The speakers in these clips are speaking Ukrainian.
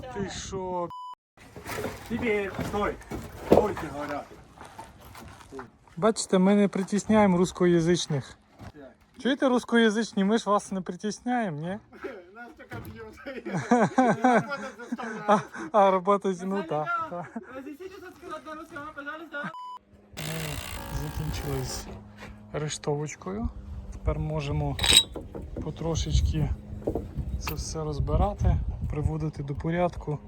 Та ти що? Теперь, стой. Стойте, говорят. Бачите, ми не притісняємо рускоязичних. Чуєте рускоязичні, ми ж вас не притісняємо, ні? Нас только бьют. А робота ну так. Закінчили з рештовочкою. Тепер можемо потрошечки це все розбирати, приводити до порядку.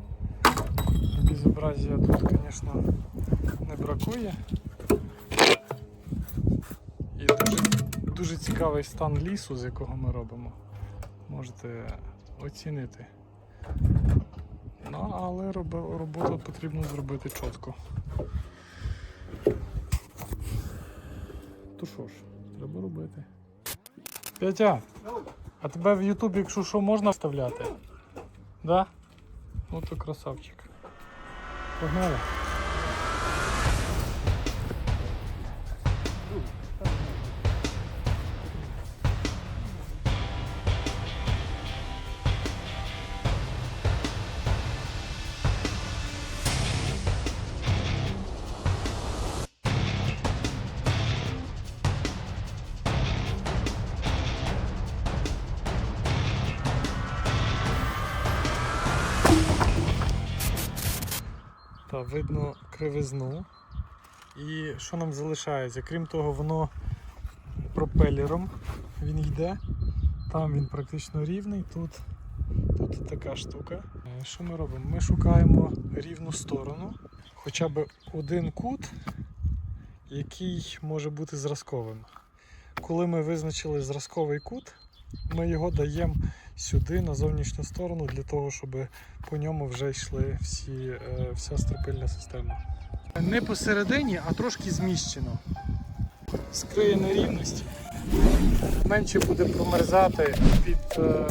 Безобразія тут, звісно, не бракує. І дуже, дуже цікавий стан лісу, з якого ми робимо. Можете оцінити. Ну, але роботу потрібно зробити чітко. То що ж, треба робити. Петя, а тебе в Ютубі, якщо що, можна вставляти? Да? Ну то красавчик. Погнали. Видно кривизну. І що нам залишається? Крім того, воно пропелером він йде. Там він практично рівний, тут, тут така штука. Е, Що ми робимо? Ми шукаємо рівну сторону, хоча б один кут, який може бути зразковим. Коли ми визначили зразковий кут, ми його даємо сюди на зовнішню сторону для того, щоб по ньому вже йшли всі, е, вся стропильна система. Не посередині, а трошки зміщено. Скриє нерівність. Менше буде промерзати під е,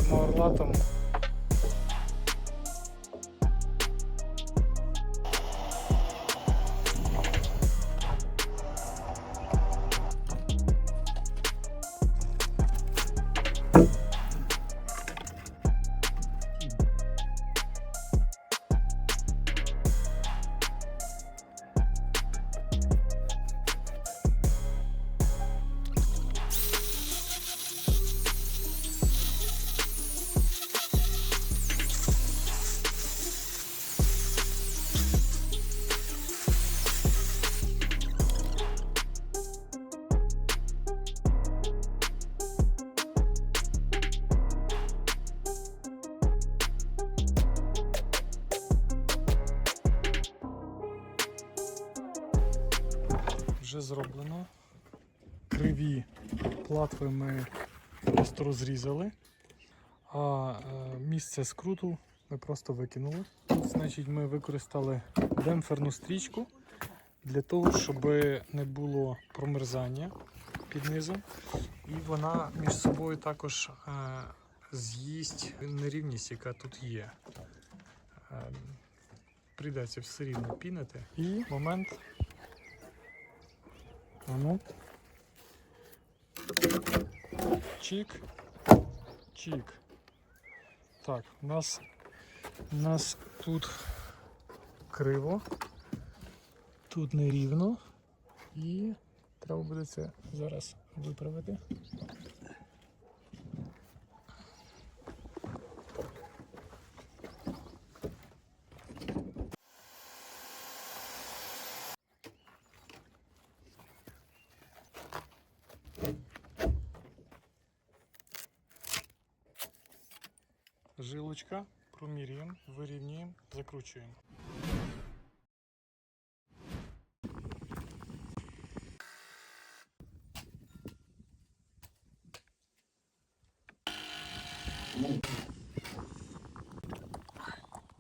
зроблено. Криві платви ми просто розрізали, а е, місце скруту ми просто викинули. Тут, значить, ми використали демпферну стрічку для того, щоб не було промерзання під низом. І вона між собою також е, з'їсть нерівність, яка тут є. Е, прийдеться все рівно пінити. І момент. А ну. Чик. Чик. Так, у нас, у нас тут криво, тут нерівно і треба буде це зараз виправити. Жилочка, промірюємо, вирівнюємо, закручуємо.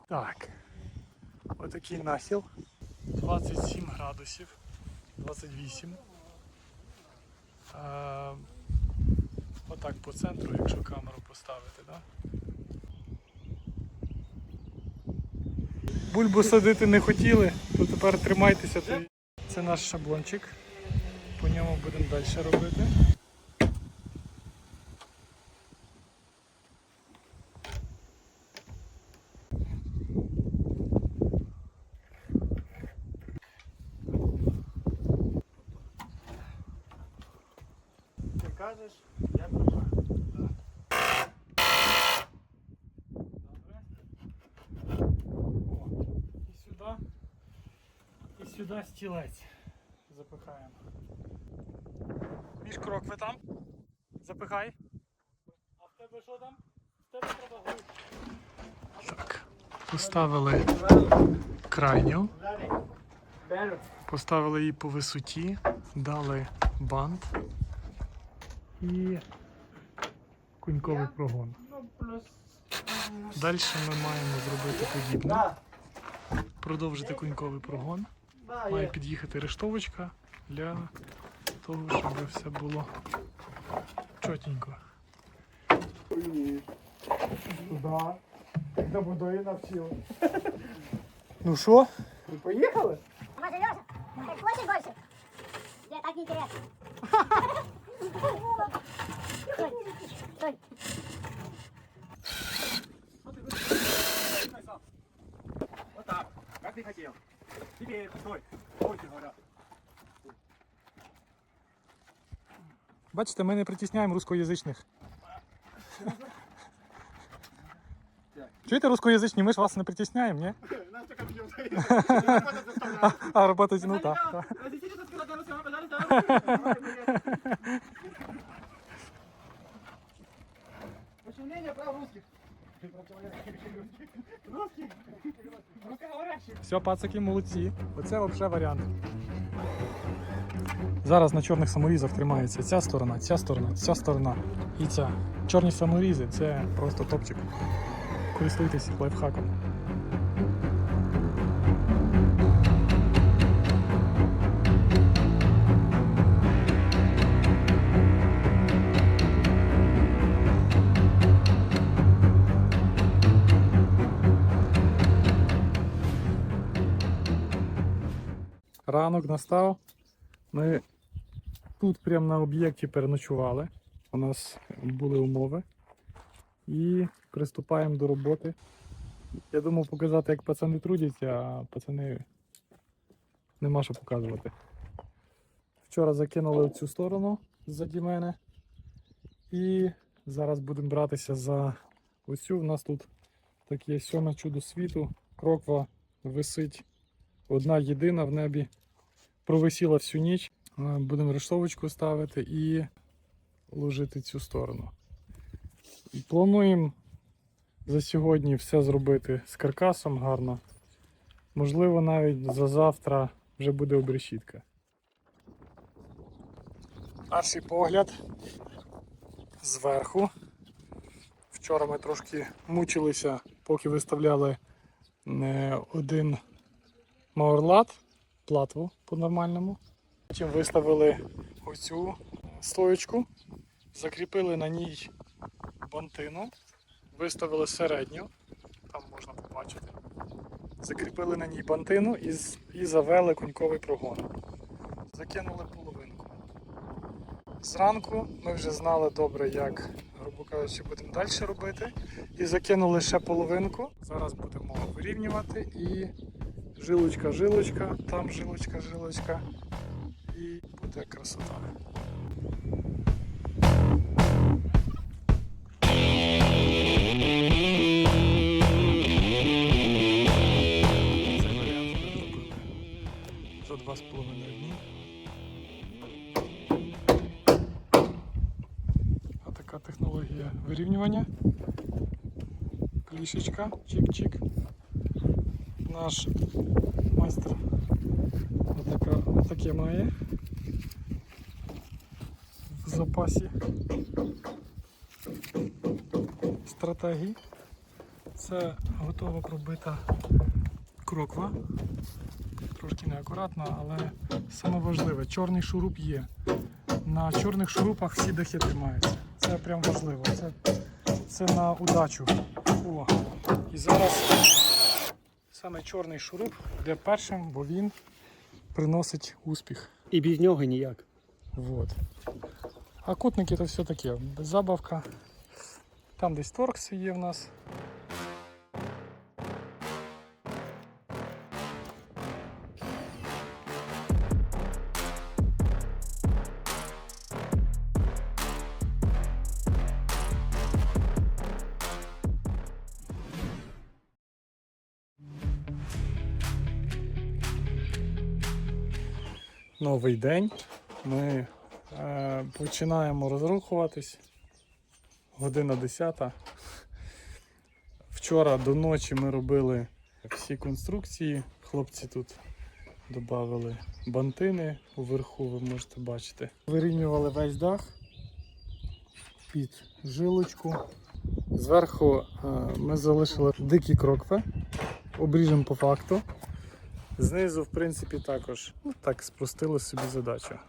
Так. Отакий нахил. 27 градусів. 28. Е, отак по центру, якщо камеру поставити, да? Бульбу садити не хотіли, то тепер тримайтеся. Це наш шаблончик. По ньому будемо далі робити. скажеш, я приймаю. О, і сюди. І сюди стілець. Запихаємо. Між крокви там. Запихай. А в тебе що там? В тебе треба глибше. Так. Поставили крайню. Поставили її по висоті, дали бант і куньковий прогон. Ну. Далі ми маємо зробити подібне. Продовжити куньковий прогон. Має під'їхати рештовочка для того, щоб все було чотенько. Да. До водою навчив. Ну що? Ви поїхали? Может, Леша, ты хочешь больше? Нет, так неинтересно. Стой, стой. Вот так. Как ты хотел. Теперь стой. Стойте, говорят. Бачите, ми не притісняємо рускоязичних. Чуєте рускоязичні, ми ж вас не притісняємо, ні? Нас только бьют. Работать заставляют. А роботи, ну так. так. Разрешите сказать пару слов, пожалуйста? Ущемление прав русских. Все, пацаки, молодці. Оце взагалі варіант. Зараз на чорних саморізах тримається ця сторона, ця сторона, ця сторона і ця. Чорні саморізи це просто топчик. Користуйтесь лайфхаком. Ранок настав. Ми тут прямо на об'єкті переночували. У нас були умови. І приступаємо до роботи. Я думав показати, як пацани трудяться, а пацани нема що показувати. Вчора закинули в цю сторону ззаді мене. І зараз будемо братися за оцю. У нас тут таке сьоме чудо світу. Кроква висить одна єдина в небі. Провисіла всю ніч. Е, Будемо рештовочку ставити і ложити цю сторону. Плануємо за сьогодні все зробити з каркасом гарно. Можливо, навіть за завтра вже буде обрешітка. Перший погляд зверху. Вчора ми трошки мучилися, поки виставляли е, один мауерлат, платву по-нормальному. Потім виставили оцю стоечку, закріпили на ній бантину, виставили середню, там можна побачити. Закріпили на ній бантину і, і завели коньковий прогон. Закинули половинку. Зранку ми вже знали добре, як, грубо кажучи, будемо далі робити. І закинули ще половинку. Зараз будемо вирівнювати і жилочка, жилочка, там жилочка, жилочка. І буде красота. Цей варіант ми зробили за два з половиною дні. А така технологія вирівнювання. Клішечка, чик-чик. Наш майстер отаке має в запасі стратегій. Це готова пробита кроква. Трошки неакуратно, але саме чорний шуруп є. На чорних шурупах всі дахи тримаються. Це прям важливо. Це, це на удачу. О. І зараз саме чорний шуруп йде першим, бо він приносить успіх. І без нього ніяк. Вот. А кутники то все таке, забавка. Там десь торкс є в нас. Новий день. Ми е, починаємо розрухуватись. Година 10. Вчора до ночі ми робили всі конструкції. Хлопці тут додали бантини уверху, ви можете бачити. Вирівнювали весь дах під жилочку. Зверху е, ми залишили дикі крокви, обріжемо по факту. Знизу, в принципі, також ну, так спростили собі задачу.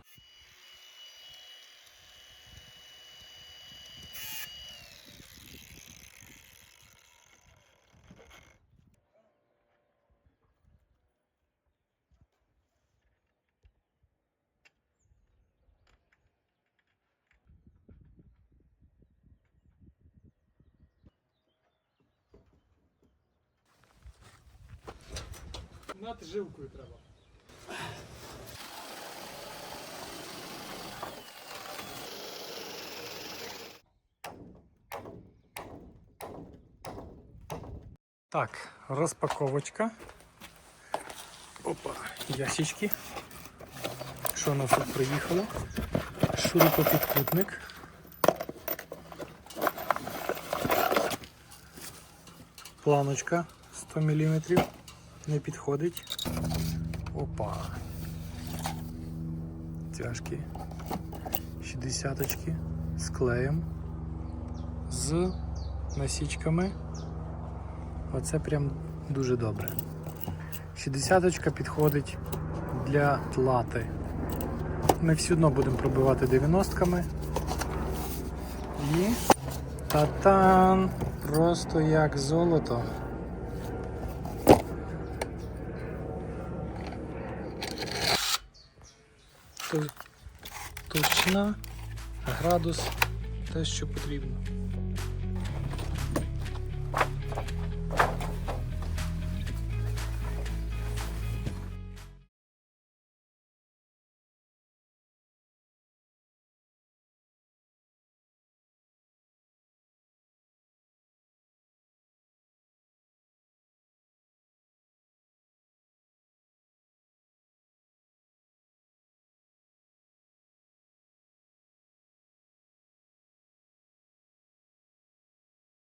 Над жилкою треба. Так, розпаковочка. Опа, ящички. Що у нас тут приїхало? Шурупопідкутник. Планочка 100 мм. Не підходить. Опа. Тяжкі. 60 з клеєм. З насічками. Оце прям дуже добре. 60 підходить для тлати. Ми все одно будемо пробивати 90-ками. І татан! Просто як золото. Толщина, градус, те, що потрібно.